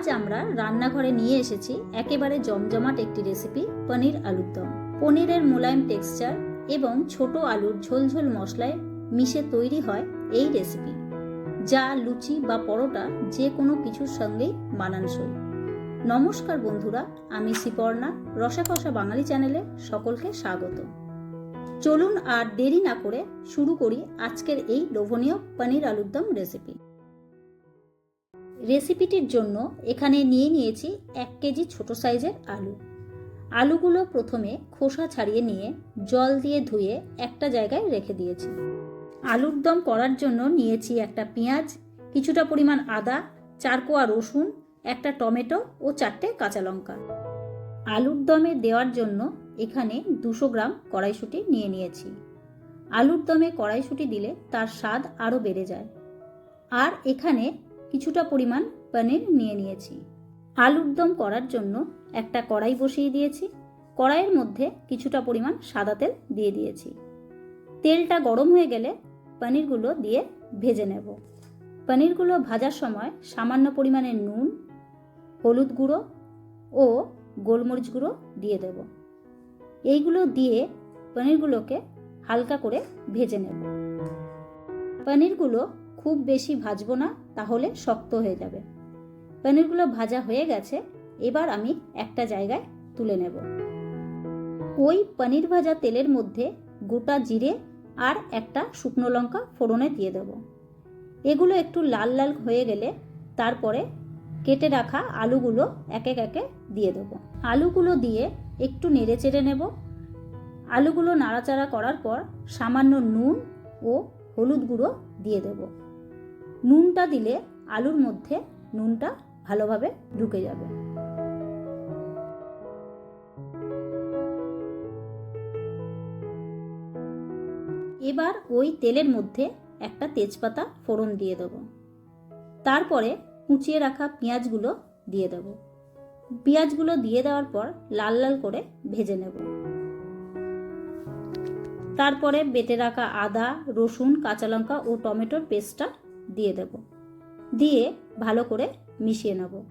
আজ আমরা রান্নাঘরে নিয়ে এসেছি একেবারে জমজমাট একটি রেসিপি পনির আলুর দম। পনিরের মোলায়েম টেক্সচার এবং ছোট আলুর ঝোলঝোল মশলায় মিশে তৈরি হয় এই রেসিপি যা লুচি বা পরোটা যে কোনো কিছুর সঙ্গেই মানানসই। নমস্কার বন্ধুরা, আমি সিপর্ণা রসা কষা বাঙালি চ্যানেলে সকলকে স্বাগত। চলুন আর দেরি না করে শুরু করি আজকের এই লোভনীয় পনির আলুর দম রেসিপি রেসিপিটির জন্য এখানে নিয়ে নিয়েছি এক কেজি ছোট সাইজের আলু। আলুগুলো প্রথমে খোসা ছাড়িয়ে নিয়ে জল দিয়ে ধুয়ে একটা জায়গায় রেখে দিয়েছি। আলুর দম করার জন্য নিয়েছি একটা পেঁয়াজ, কিছুটা পরিমাণ আদা, চার কোয়া রসুন, একটা টমেটো ও চারটে কাঁচা লঙ্কা। আলুর দমে দেওয়ার জন্য এখানে দুশো গ্রাম কড়াইশুঁটি নিয়ে নিয়েছি। আলুর দমে কড়াইশুঁটি দিলে তার স্বাদ আরও বেড়ে যায়। আর এখানে কিছুটা পরিমাণ পনির নিয়ে নিয়েছি। আলুর দম করার জন্য একটা কড়াই বসিয়ে দিয়েছি। কড়াইয়ের মধ্যে কিছুটা পরিমাণ সাদা তেল দিয়ে দিয়েছি। তেলটা গরম হয়ে গেলে পনিরগুলো দিয়ে ভেজে নেব। পনিরগুলো ভাজার সময় সামান্য পরিমাণে নুন, হলুদ গুঁড়ো ও গোলমরিচ গুঁড়ো দিয়ে দেব। এইগুলো দিয়ে পনিরগুলোকে হালকা করে ভেজে নেব। পনিরগুলো খুব বেশি ভাজবো না, তাহলে শক্ত হয়ে যাবে। পনিরগুলো ভাজা হয়ে গেছে, এবার আমি একটা জায়গায় তুলে নেব। ওই পনির ভাজা তেলের মধ্যে গোটা জিরে আর একটা শুকনো লঙ্কা ফোড়নে দিয়ে দেব। এগুলো একটু লাল লাল হয়ে গেলে তারপরে কেটে রাখা আলুগুলো এক এক একে দিয়ে দেবো। আলুগুলো দিয়ে একটু নেড়ে চেড়ে নেব। আলুগুলো নাড়াচাড়া করার পর সামান্য নুন ও হলুদ গুঁড়ো দিয়ে দেব। নুনটা দিলে আলুর মধ্যে নুনটা ভালোভাবে ঢুকে যাবে। এবার ওই তেলের মধ্যে একটা তেজপাতা ফোড়ন দিয়ে দেব। তারপরে কুচিয়ে রাখা পেঁয়াজগুলো দিয়ে দেব। পেঁয়াজগুলো দিয়ে দেওয়ার পর লাল লাল করে ভেজে নেব। তারপরে বেটে রাখা আদা, রসুন, কাঁচা লঙ্কা ও টমেটোর পেস্টটা দিয়ে দেব। দিয়ে ভালো করে মিশিয়ে নেব।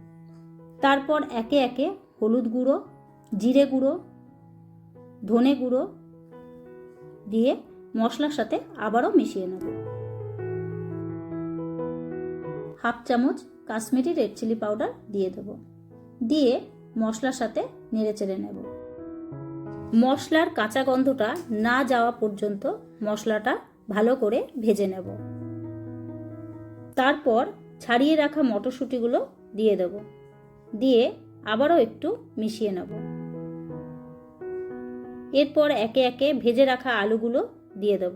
তারপর একে একে হলুদ গুঁড়ো, জিরে গুঁড়ো, ধনে গুঁড়ো দিয়ে মশলার সাথে আবারও মিশিয়ে নেব। হাফ চামচ কাশ্মীরি রেড চিলি পাউডার দিয়ে দেব। দিয়ে মশলার সাথে নেড়ে চেড়ে নেব। মশলার কাঁচা গন্ধটা না যাওয়া পর্যন্ত মশলাটা ভালো করে ভেজে নেব। তারপর ছাড়িয়ে রাখা মটরশুঁটিগুলো দিয়ে দেব। দিয়ে আবারও একটু মিশিয়ে নেব। এরপর একে একে ভেজে রাখা আলুগুলো দিয়ে দেব।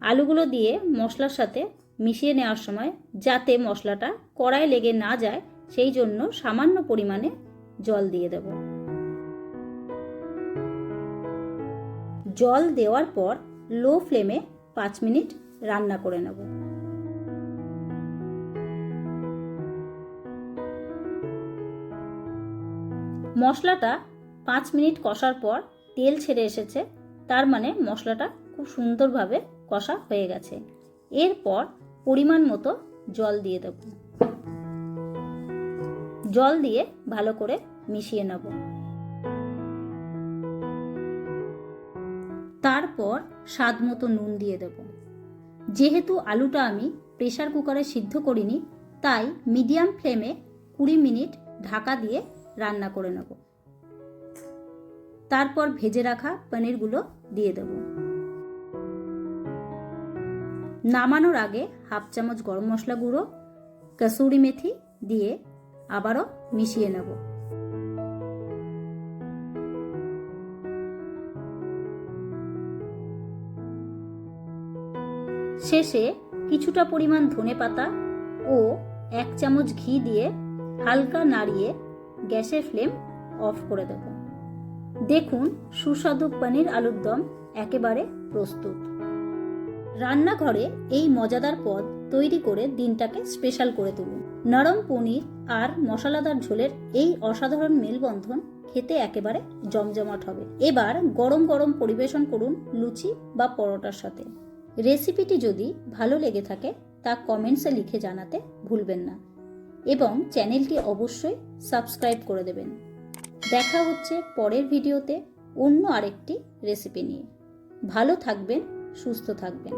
আলুগুলো দিয়ে মশলার সাথে মিশিয়ে নেওয়ার সময় যাতে মশলাটা কড়ায় লেগে না যায়, সেই জন্য সামান্য পরিমাণে জল দিয়ে দেব। জল দেওয়ার পর লো ফ্লেমে পাঁচ মিনিট রান্না করে নেব। মশলাটা পাঁচ মিনিট কষার পর তেল ছেড়ে এসেছে। তার মানে মশলাটা খুব সুন্দরভাবে কষা হয়ে গেছে। এরপর পরিমাণ মতো জল দিয়ে দেব। জল দিয়ে ভালো করে মিশিয়ে নেব। তারপর স্বাদ মতো নুন দিয়ে দেব। যেহেতু আলুটা আমি প্রেশার কুকারে সিদ্ধ করিনি, তাই মিডিয়াম ফ্লেমে কুড়ি মিনিট ঢাকা দিয়ে রান্না করে নেব। তারপর ভেজে রাখা পনিরগুলো দিয়ে দেব। নামানোর আগে হাফ চামচ গরম মশলা গুঁড়ো, কসুরি মেথি দিয়ে আবারও মিশিয়ে নেব। শেষে কিছুটা পরিমাণ ধনে পাতা ও এক চামচ ঘি দিয়ে হালকা নাড়িয়ে গ্যাসের ফ্লেম অফ করে দেব। দেখুন সুস্বাদু পনির আলুর দম একেবারে প্রস্তুত। রান্নাঘরে এই মজাদার পদ তৈরি করে দিনটাকে স্পেশাল করে তুলুন। নরম পনির আর মশলাদার ঝোলের এই অসাধারণ মেলবন্ধন খেতে একেবারে জমজমাট হবে। এবার গরম গরম পরিবেশন করুন লুচি বা পরোটার সাথে। রেসিপিটি যদি ভালো লেগে থাকে, তা কমেন্টসে লিখে জানাতে ভুলবেন না। এবং চ্যানেলটি অবশ্যই সাবস্ক্রাইব করে দেবেন। দেখা হচ্ছে পরের ভিডিওতে অন্য আরেকটি রেসিপি নিয়ে। ভালো থাকবেন, সুস্থ থাকবেন।